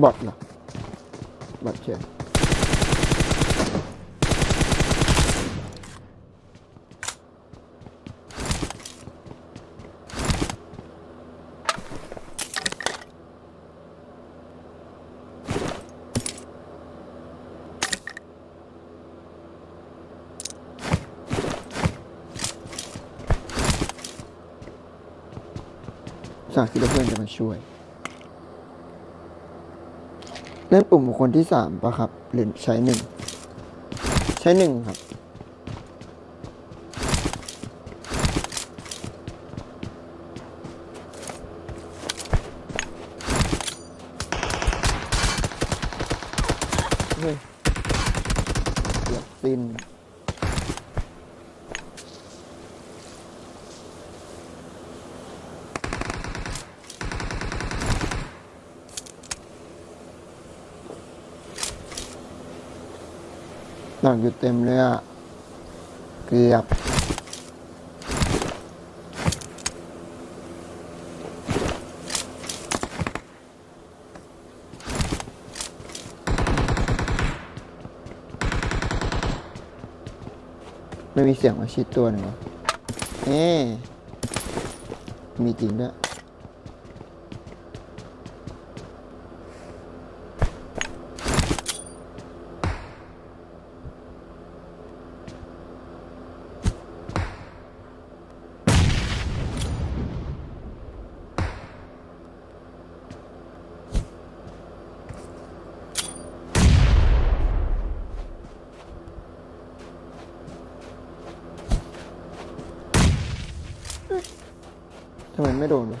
บอทเหรอบอทเฉยสาคิดว่าเพื่อนจะมาช่วย เล่นปุ่มบุคคลที่สามปะครับ หรือใช้หนึ่ง ใช้หนึ่งครับ เฮ้ยเกือบสิ้น นักอยู่เต็มเลยอะเกือบไม่มีเสียงมาชิดตัวหนึ่งวะเอ๊มีจริงด้วย ทำไมไม่โดนวะ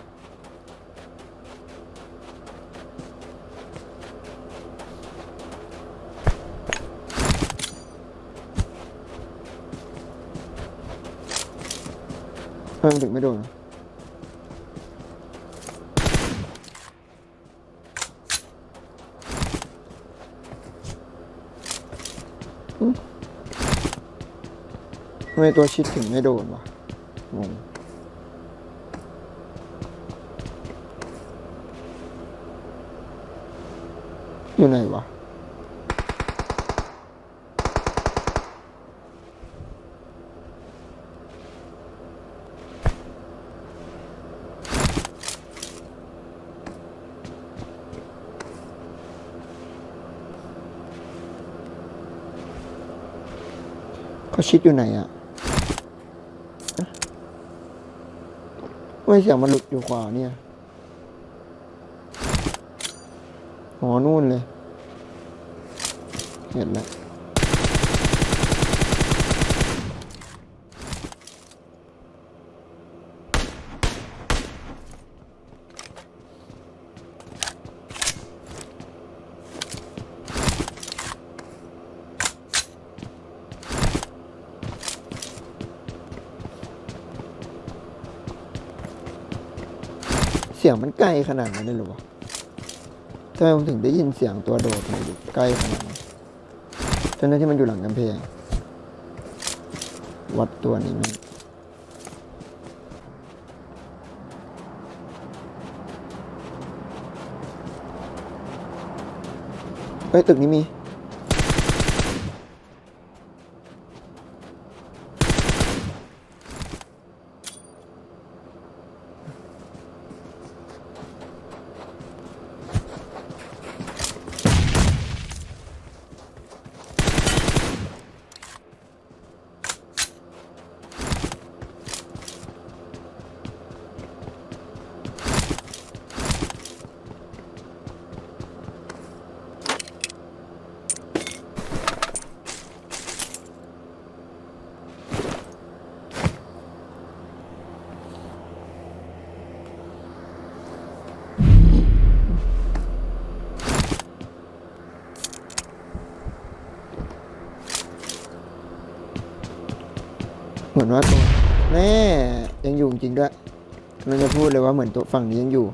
ทำไมมันถึงไม่โดนวะอืมทำไมตัวชิดถึงไม่โดนวะงง อยู่ไหนวะเขาชิดอยู่ไหนอะอะไม่เสียงมันหลุดอยู่ขวาเนี่ย อ๋อ นู่นเลย เห็นแล้วเสียงมันใกล้ขนาดนั้นเลยหรอวะทำไมผมถึงได้ยินเสียงตัวโดดมาอยู่ใกล้ขนาดนั้น ทั้นที่มันอยู่หลังกำแพงวัดตัวนี้มันเฮ้ยตึกนี้มี มือนว่าตัวแน่ยังอยู่จริงด้วยมันจะพูดเลยว่าเหมือนตัวฝั่งนี้ยังอยู่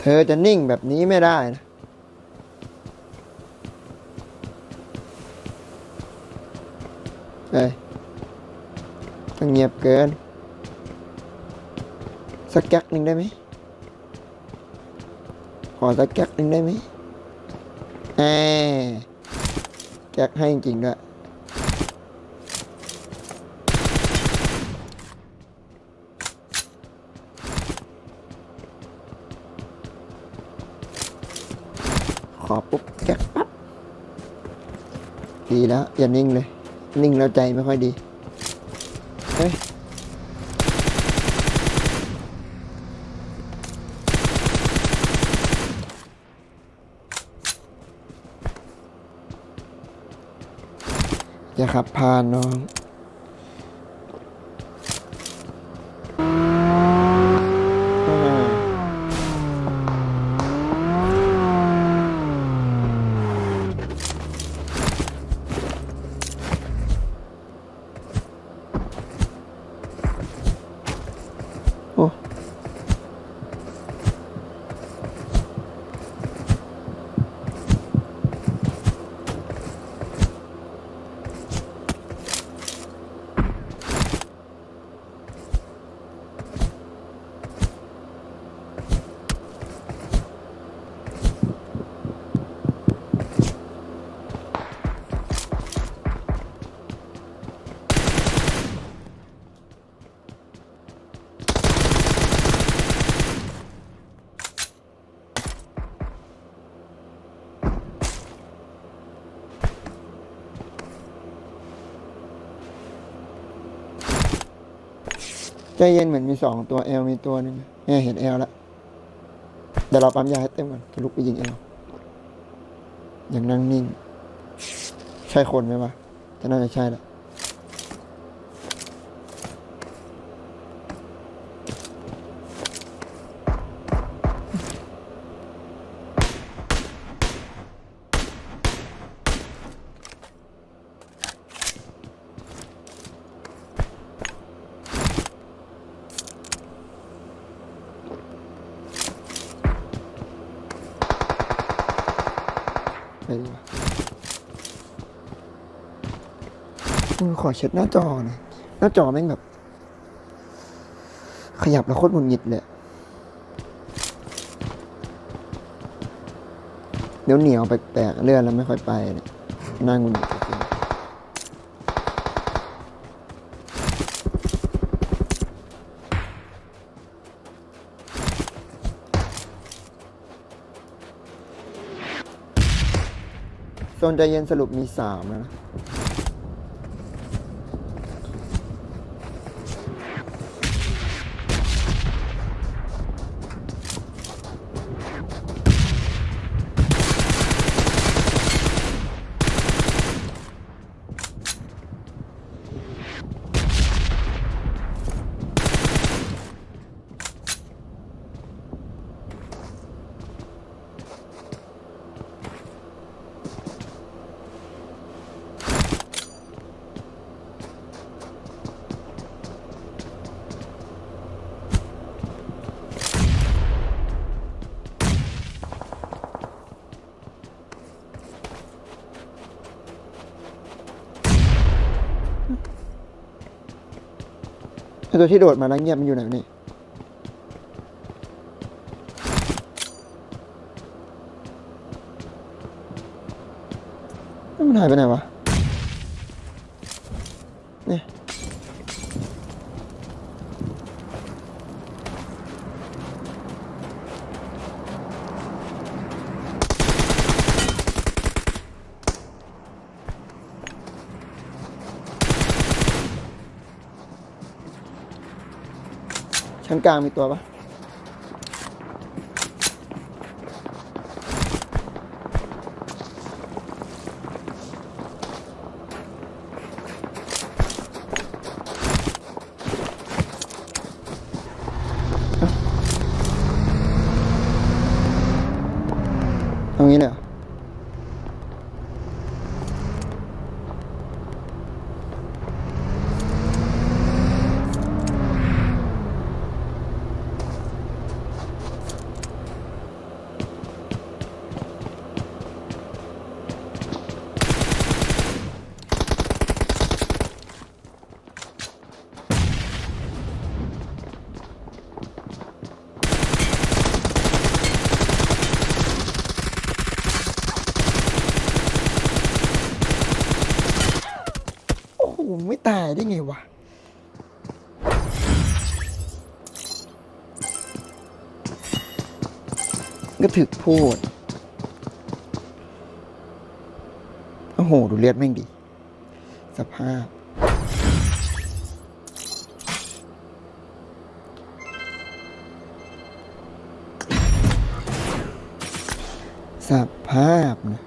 เธอจะนิ่งแบบนี้ไม่ได้นะเอ้ยต้องเงียบเกิน สักแก๊กหนึ่งได้ไหมขอสักแก๊กหนึ่งได้ไหมแหมแก๊กให้จริงๆด้วย ดีแล้ว อย่านิ่งเลย นิ่งแล้วใจไม่ค่อยดี เฮ้ยอย่าขับผ่านน้อง ใจเย็นเหมือนมีสองตัวเอลมีตัวหนึ่งเนี่ยเห็นเอลแล้วเดี๋ยวเราปั๊มยาให้เต็มก่อนจะลุกไปยิงเอลอย่างนั่งนิ่ง ใช่คนไหมวะจะน่าจะใช่แหละ ขอเช็ดหน้าจอหน่อยหน้าจอแม่งแบบ ขยับแล้วโคตรหงุดหงิดเลยเดี๋ยวเหนียวแปลกๆเลื่อนแล้วไม่ค่อยไปเนี่ยน่าหงุดหงิดจริงโซนใจเย็นสรุปมีสามแล้วนะ ตัวที่โดดมาแล้วเงียบมันอยู่ไหนวะนี่มันหายไปไหนวะ ชั้นกลางมีตัวปะ ตายได้ไงวะก็ถึกพูด โอ้โห ดูเลือดแม่งดิ สภาพ สภาพนะ